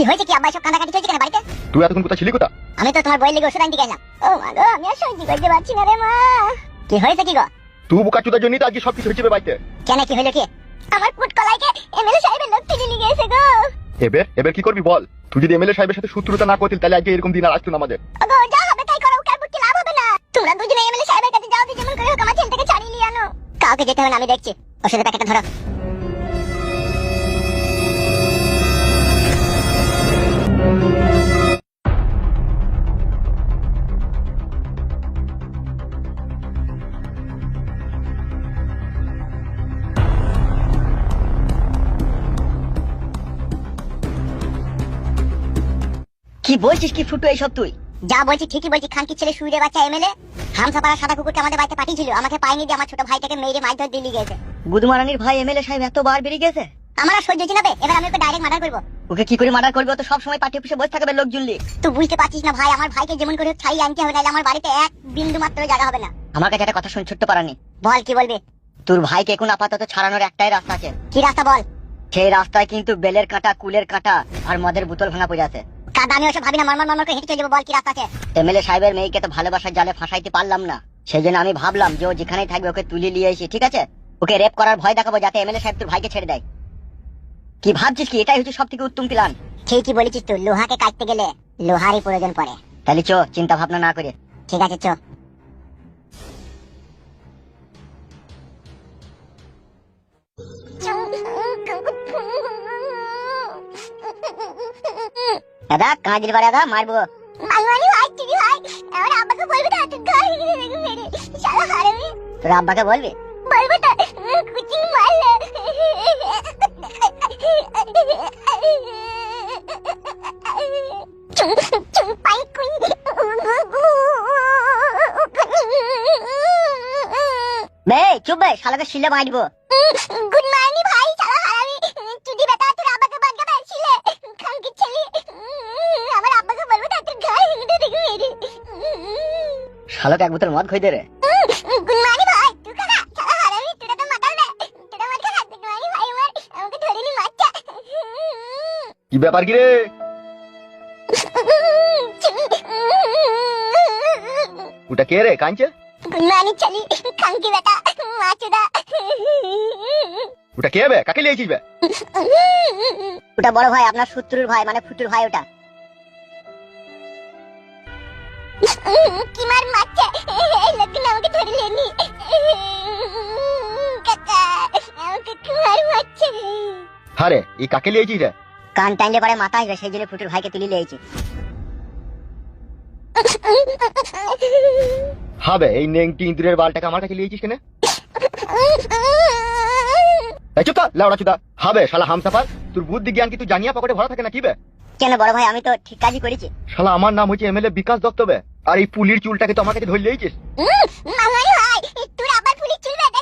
কি হয়েছে কি আব্বা সব কান্দাকাটি চলছে কেন বাড়িতে? তুই এতক্ষণ কোথায় ছিলি কোথা আমি তো তোমার বই লেগে ওষুধ আনতে গেলাম। ও মা গো আমি আর সহ্য করতে পারছি না রে মা। কি হয়েছে কি গো? তুই বোকা চুদার জন্যই তো আজকে সবকিছু হচ্ছে বে বাড়িতে। কেন কি হলো কি? আমার পুট কলাইকে এমএলএ সাহেবের লোক তুলে নিয়ে গেছে গো। এবার এবার কি করবি বল? তুই যদি এমএলএ সাহেবের সাথে শত্রুতা না করতিল তাহলে আজকে এরকম দিন আর আসতো না আমাদের। ওগো যা হবে তাই করো কার পুটকে লাভ হবে না। তোমরা দুজনে এমএলএ সাহেবের কাছে যাও যেমন করে হোক আমার ছেলেটাকে ছাড়িয়ে নিয়ে আনো। কাউকে যেতে হবে না আমি দেখছি। ওষুধের প্যাকেটটা ধরো। কি বলছিস কি ফুটু এইসব তুই? যা বলছি ঠিকই বলছি খানকি ছেলে সুইরে বাচ্চা এমএলএ হামসাপাড়া সাদা কুকুরকে আমাদের বাড়িতে পাঠিয়েছিল আমাকে পাইনি দিয়ে আমার ছোট ভাইটাকে মেরে মাছ ধরে দিল্লি গেছে গুদমারানির ভাই এমএলএ সাহেব এত বার বেরিয়ে গেছে? আমার আর সহ্য হচ্ছে না বে, এবার আমি ওকে ডাইরেক্ট মার্ডার করব। ওকে কি করে মার্ডার করবে? তো সবসময় পাঠিয়ে পুষে বসে থাকবে লোক জুললি। তুই বুঝতে পারছিস না ভাই আমার ভাইকে যেমন করে ছাই আনতে হবে নাহলে আমার বাড়িতে এক বিন্দু মাত্র জায়গা হবে না। আমার কাছে একটা কথা শুন ছোট্ট পারানি। বল কি বলবি? তোর ভাইকে এখন আপাতত ছাড়ানোর একটাই রাস্তা আছে। কি রাস্তা বল? সেই রাস্তায় কিন্তু বেলের কাঁটা কুলের কাঁটা আর মদের বোতল ভাঙা পড়ে আছে। আমি ওসব ভাবি না মরমর মরমর করে হেঁটে চলে যাব বল কি রাস্তা আছে? এমএলএ সাহেবের মেয়েকে তো ভালোবাসার জালে ফাঁসাইতে পারলাম না। সেই জন্য আমি ভাবলাম যে ও যেখানেই থাকবে ওকে তুলে নিয়ে এসি ঠিক আছে? ওকে রেপ করার ভয় দেখাবো যাতে এমএলএ সাহেব তোর ভাইকে ছেড়ে দেয়। কি ভাবছিস কি? এটাই হচ্ছে সব থেকে উত্তম প্ল্যান ঠিকই বলেছিস তুই লোহাকে কাটতে গেলে লোহারই প্রয়োজন পড়ে। তাহলে চো চিন্তা ভাবনা না করে। ঠিক আছে চ। দাদা কাঁচের বাড়ি দাদা মারবো। মালমানি ভাই তুমি ভাই। আমার আব্বাকে বলবি না তুই মেরে। শালা হারামি। তোর আব্বাকে বলবি? বলব না কুচি মারলে। বে চুপ বে শালাকে শিলে মারবো গুড মর্নিং। শালাকে এক বোতল মদ খই দে রে। কি ব্যাপার কি রে? ওটা কে রে কাঞ্চে? গুড মর্নিং চলি খানকি বেটা মাচুদা ওটা কে বে? কাকে লিয়েছিস বে? ওটা বড় ভাই আপনার শত্রুর ভাই মানে ফুটুর ভাই ওটা। কি মার মারছে এই লোকগুলো আমাকে ধরে লেনি কাকা আমাকে কি মার মারছে। হারে এই কাকে লিয়েছিস রে? কান টাইলে পরে মাথা আসবে সেই জন্য ফুটুর ভাইকে তুলে লিয়েছি। হবে এই নেংটি ইঁদুরের বালটাকে আমার কাছে লিয়েছিস কেন? এই চুপ থাক, লেওড়া চুদা। হবে শালা হামসাফার তোর বুদ্ধি জ্ঞান কি তুই জানিয়া পকেটে ভরা থাকে না কি বে? কেন বড় ভাই আমি তো ঠিক কাজই করেছি। শালা আমার নাম হচ্ছে এমএলএ বিকাশ দত্ত বে আর এই পুলির চুলটাকে তো আমার কাছে ধরে লিয়েছিস মামারি ভাই তুই আবার পুলির চুল বেটা